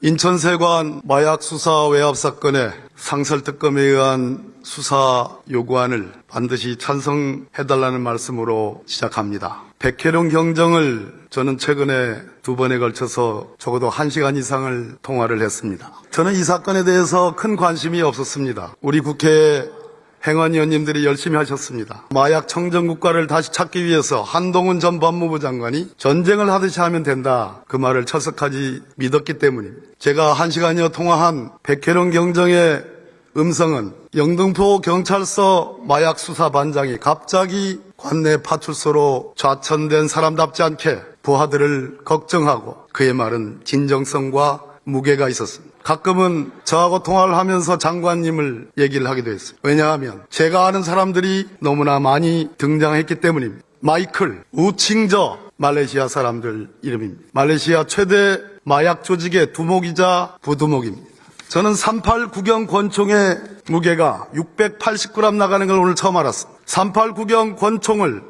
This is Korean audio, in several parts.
인천세관 마약 수사 외압 사건의 상설특검에 의한 수사 요구안을 반드시 찬성해달라는 말씀으로 시작합니다. 백혜룡 경정을 저는 최근에 두 번에 걸쳐서 적어도 한 시간 이상을 통화를 했습니다. 저는 이 사건에 대해서 큰 관심이 없었습니다. 우리 국회 행안위원님들이 열심히 하셨습니다. 마약 청정국가를 다시 찾기 위해서 한동훈 전 법무부 장관이 전쟁을 하듯이 하면 된다. 그 말을 철석하지 믿었기 때문입니다. 제가 한 시간여 통화한 백혜룡 경정의 음성은 영등포 경찰서 마약 수사 반장이 갑자기 관내 파출소로 좌천된 사람답지 않게 부하들을 걱정하고 그의 말은 진정성과 무게가 있었습니다. 가끔은 저하고 통화를 하면서 장관님을 얘기를 하기도 했어요. 왜냐하면 제가 아는 사람들이 너무나 많이 등장했기 때문입니다. 마이클, 우칭저 말레이시아 사람들 이름입니다. 말레이시아 최대 마약 조직의 두목이자 부두목입니다. 저는 38 구경 권총의 무게가 680g 나가는 걸 오늘 처음 알았습니다. 38 구경 권총을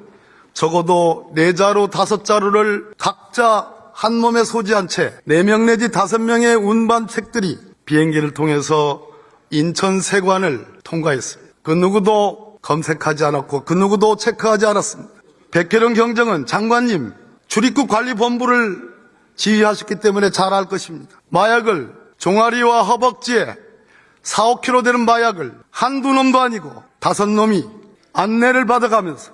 적어도 4자루, 5자루를 각자 한 몸에 소지한 채 4명 내지 5명의 운반책들이 비행기를 통해서 인천 세관을 통과했습니다. 그 누구도 검색하지 않았고 그 누구도 체크하지 않았습니다. 백혜령 경정은 장관님 출입국 관리본부를 지휘하셨기 때문에 잘 알 것입니다. 마약을 종아리와 허벅지에 4, 5kg 되는 마약을 한두 놈도 아니고 다섯 놈이 안내를 받아가면서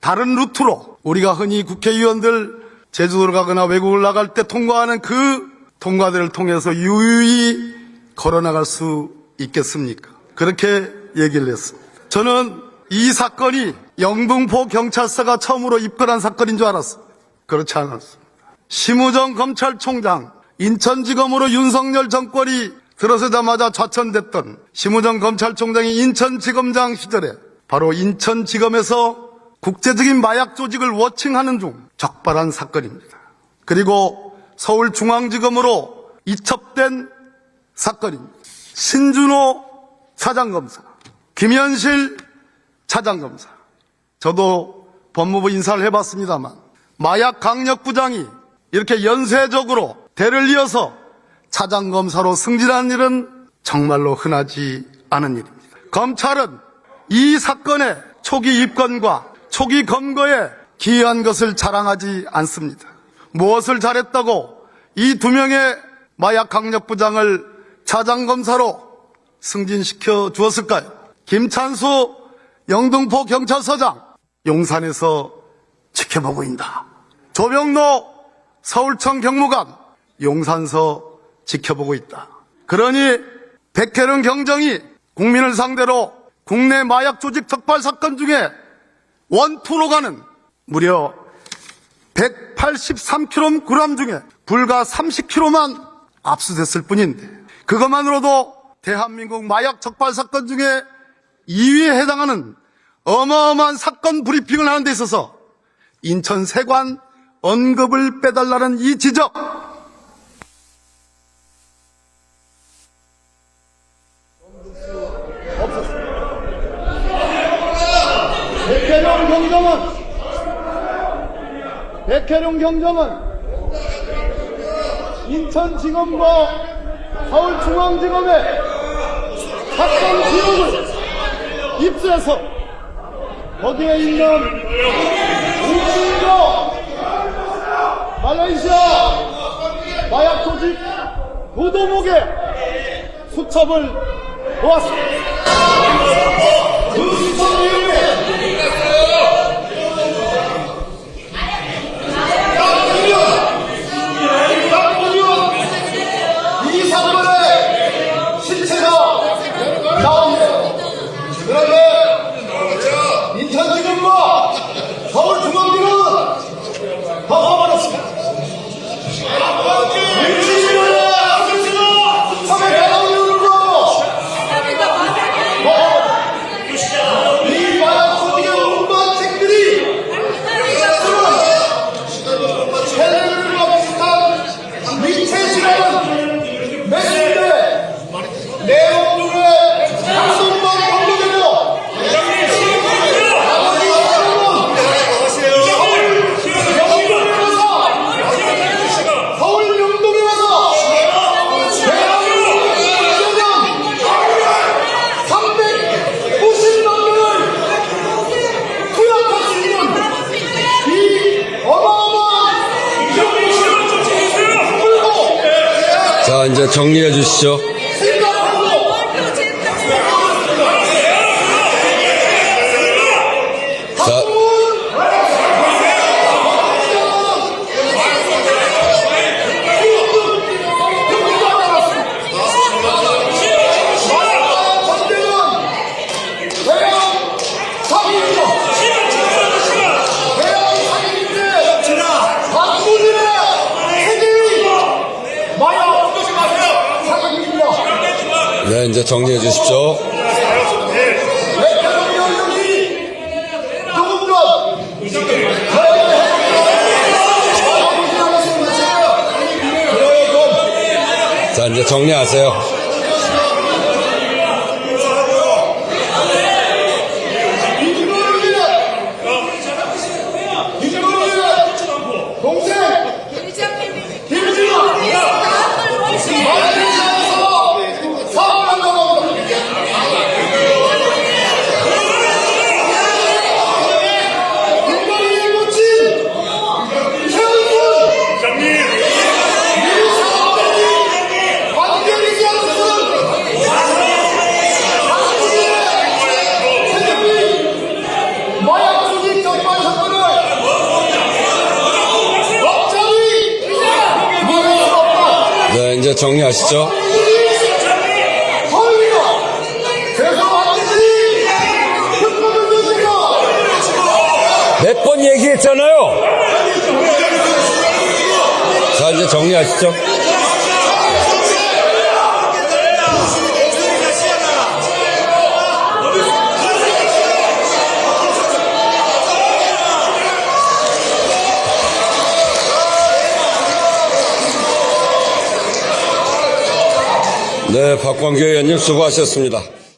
다른 루트로 우리가 흔히 국회의원들 제주도를 가거나 외국을 나갈 때 통과하는 그 통과들을 통해서 유유히 걸어나갈 수 있겠습니까? 그렇게 얘기를 했습니다. 저는 이 사건이 영등포 경찰서가 처음으로 입건한 사건인 줄 알았습니다. 그렇지 않았습니다. 심우정 검찰총장, 인천지검으로 윤석열 정권이 들어서자마자 좌천됐던 심우정 검찰총장이 인천지검장 시절에 바로 인천지검에서 국제적인 마약 조직을 워칭하는 중 적발한 사건입니다. 그리고 서울중앙지검으로 이첩된 사건입니다. 신준호 차장검사, 김현실 차장검사. 저도 법무부 인사를 해봤습니다만 마약 강력부장이 이렇게 연쇄적으로 대를 이어서 차장검사로 승진한 일은 정말로 흔하지 않은 일입니다. 검찰은 이 사건의 초기 입건과 초기 검거에 기여한 것을 자랑하지 않습니다. 무엇을 잘했다고 이 두 명의 마약 강력부장을 차장검사로 승진시켜 주었을까요? 김찬수 영등포 경찰서장 용산에서 지켜보고 있다. 조병노 서울청 경무관 용산서 지켜보고 있다. 그러니 백혜령 경정이 국민을 상대로 국내 마약 조직 적발 사건 중에 원투로 가는 무려 183kg 중에 불과 30kg만 압수됐을 뿐인데 그것만으로도 대한민국 마약 적발 사건 중에 2위에 해당하는 어마어마한 사건 브리핑을 하는 데 있어서 인천 세관 언급을 빼달라는 이 지적 백혜룡 경정은 백혜룡 경정은 인천지검과 서울중앙지검의 사건 기록을 입수해서 거기에 있는 우친거 말레이시아 마약 조직 부도목의 수첩을 보았습니다. 이제 정리해 주시죠. 네, 이제 정리해 주십시오. 자, 이제 정리하세요. 정리하시죠. 몇 번 얘기했잖아요. 자, 이제 정리하시죠. 네, 박광규 의원님 수고하셨습니다.